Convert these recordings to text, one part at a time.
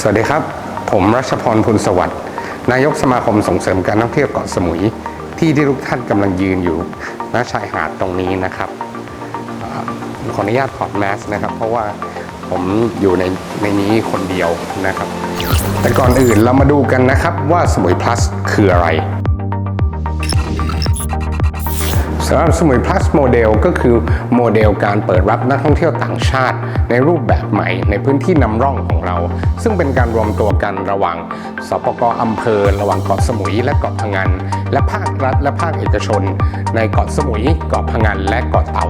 สวัสดีครับ ผมรัชพรพลสวัสดิ์นายกสมาคมส่งเสริมการท่องเที่ยวเกาะสมุย ที่ที่ทุกท่านกำลังยืนอยู่ณชายหาดตรงนี้นะครับอขออนุญาตถอดแมสนะครับ เพราะว่าผมอยู่ในในนี้คนเดียวนะครับ แต่ก่อนอื่นเรามาดูกันนะครับว่าสมุยพลัสคืออะไร สำหรับสมุย plus โมเดลก็คือโมเดลการเปิดรับนักท่องเที่ยวต่างชาติ ในรูปแบบใหม่ในพื้นที่นำร่องของเรา ซึ่งเป็นการรวมตัวกันระหว่างสปกอำเภอ ระหว่างเกาะสมุยและเกาะพะงันและภาครัฐ และภาคเอกชน ในเกาะสมุยเกาะพะงันและเกาะเต่า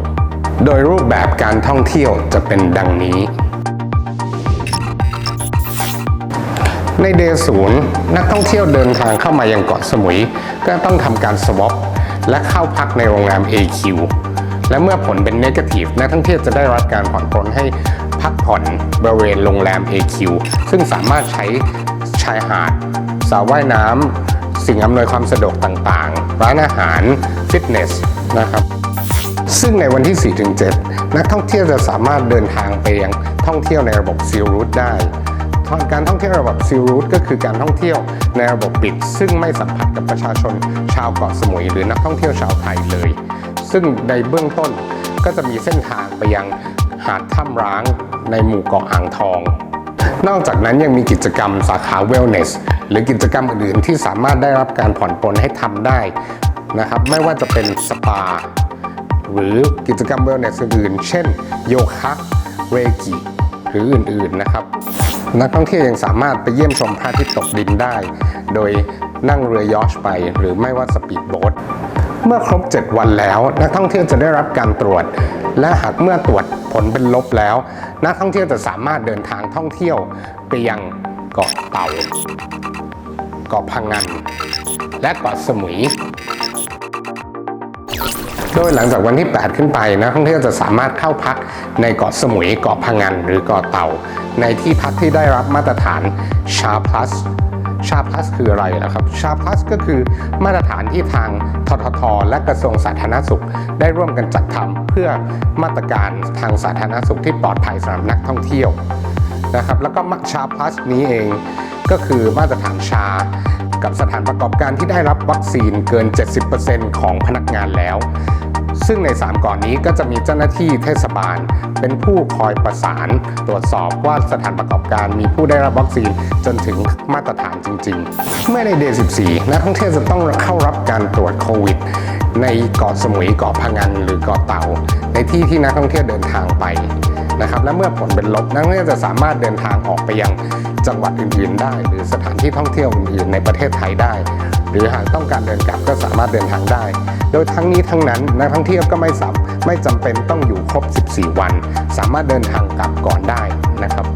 โดยรูปแบบการท่องเที่ยวจะเป็นดังนี้ในเดย์ศูนย์นักท่องเที่ยวเดินทางเข้ามายังเกาะสมุย ก็ต้องทำการสวอป และเข้าพักในโรงแรม AQ และเมื่อผลเป็นเนกาทีฟนักท่องเที่ยวจะได้รับการผ่อนปลนให้พักผ่อนบริเวณโรงแรม AQ ซึ่งสามารถใช้ชายหาดสระว่ายน้ำสิ่งอำนวยความสะดวกต่างๆ ร้านอาหาร ฟิตเนสนะครับ ซึ่งในวันที่ 4-7 นักท่องเที่ยวจะสามารถเดินทางไปยังท่องเที่ยวในระบบซีลรูทได้ การท่องเที่ยวระบบซีลรูทก็คือการท่องเที่ยวในระบบปิด ซึ่งไม่สัมผัสกับประชาชนชาวเกาะสมุยหรือนักท่องเที่ยวชาวไทยเลย ซึ่งในเบื้องต้นก็จะมีเส้นทางไปยังหาดถ้ำร้างในหมู่เกาะอ่างทอง นอกจากนั้นยังมีกิจกรรมสาขาเวลเนสหรือกิจกรรมอื่นๆที่สามารถได้รับการผ่อนปลนให้ทำได้นะครับไม่ว่าจะเป็นสปา หรือกิจกรรมเวลเนสอื่นๆ เช่นโยคะเรกิหรืออื่นๆนะครับ นักท่องเที่ยวยังสามารถไปเยี่ยมชมพระอาทิตย์ตกดินได้ โดยนั่งเรือยอชไป หรือไม่ว่าสปีดโบ๊ทเมื่อครบ 7 วันแล้ว นักท่องเที่ยวจะได้รับการตรวจ และหากเมื่อตรวจผลเป็นลบแล้ว นักท่องเที่ยวจะสามารถเดินทางท่องเที่ยวไปยังเกาะเต่าเกาะพังงานและเกาะสมุย โดยหลังจากวันที่ 8 ขึ้นไปนักท่องเที่ยวจะสามารถเข้าพักในเกาะสมุยเกาะพังงานหรือเกาะเต่า ในที่พักที่ได้รับมาตรฐานชา plus ชา plus คืออะไรนะครับ ชา plus ก็คือมาตรฐานที่ทางททท และกระทรวงสาธารณสุข ได้ร่วมกันจัดทำเพื่อมาตรการทางสาธารณสุขที่ปลอดภัยสำหรับนักท่องเที่ยวนะครับ แล้วก็ชา plus นี้เองก็คือมาตรฐานชา กับสถานประกอบการที่ได้รับวัคซีนเกิน 70%ของพนักงานแล้ว ซึ่งใน 3ก่อนนี้ก็จะมีเจ้าหน้าที่เทศบาล เป็นผู้คอยประสานตรวจสอบว่าสถานประกอบการมีผู้ได้รับวัคซีนจนถึงมาตรฐานจริง ๆ เมื่อในเดย์14 นักท่องเที่ยวจะต้องเข้ารับการตรวจโควิด ในเกาะสมุยเกาะพะงันหรือเกาะเต่า ในที่ที่นักท่องเที่ยวเดินทางไปนะครับและเมื่อผลเป็นลบนักท่องเที่ยวจะสามารถเดินทางออกไปยัง จังหวัดอื่นๆได้ หรือสถานที่ท่องเที่ยวอื่นๆในประเทศไทยได้ หรือหากต้องการเดินกลับก็สามารถเดินทางได้ โดยทั้งนี้ทั้งนั้นนักท่องเที่ยวก็ไม่สามไม่จำเป็นต้องอยู่ครบ 14 วัน สามารถเดินทางกลับก่อนได้นะครับ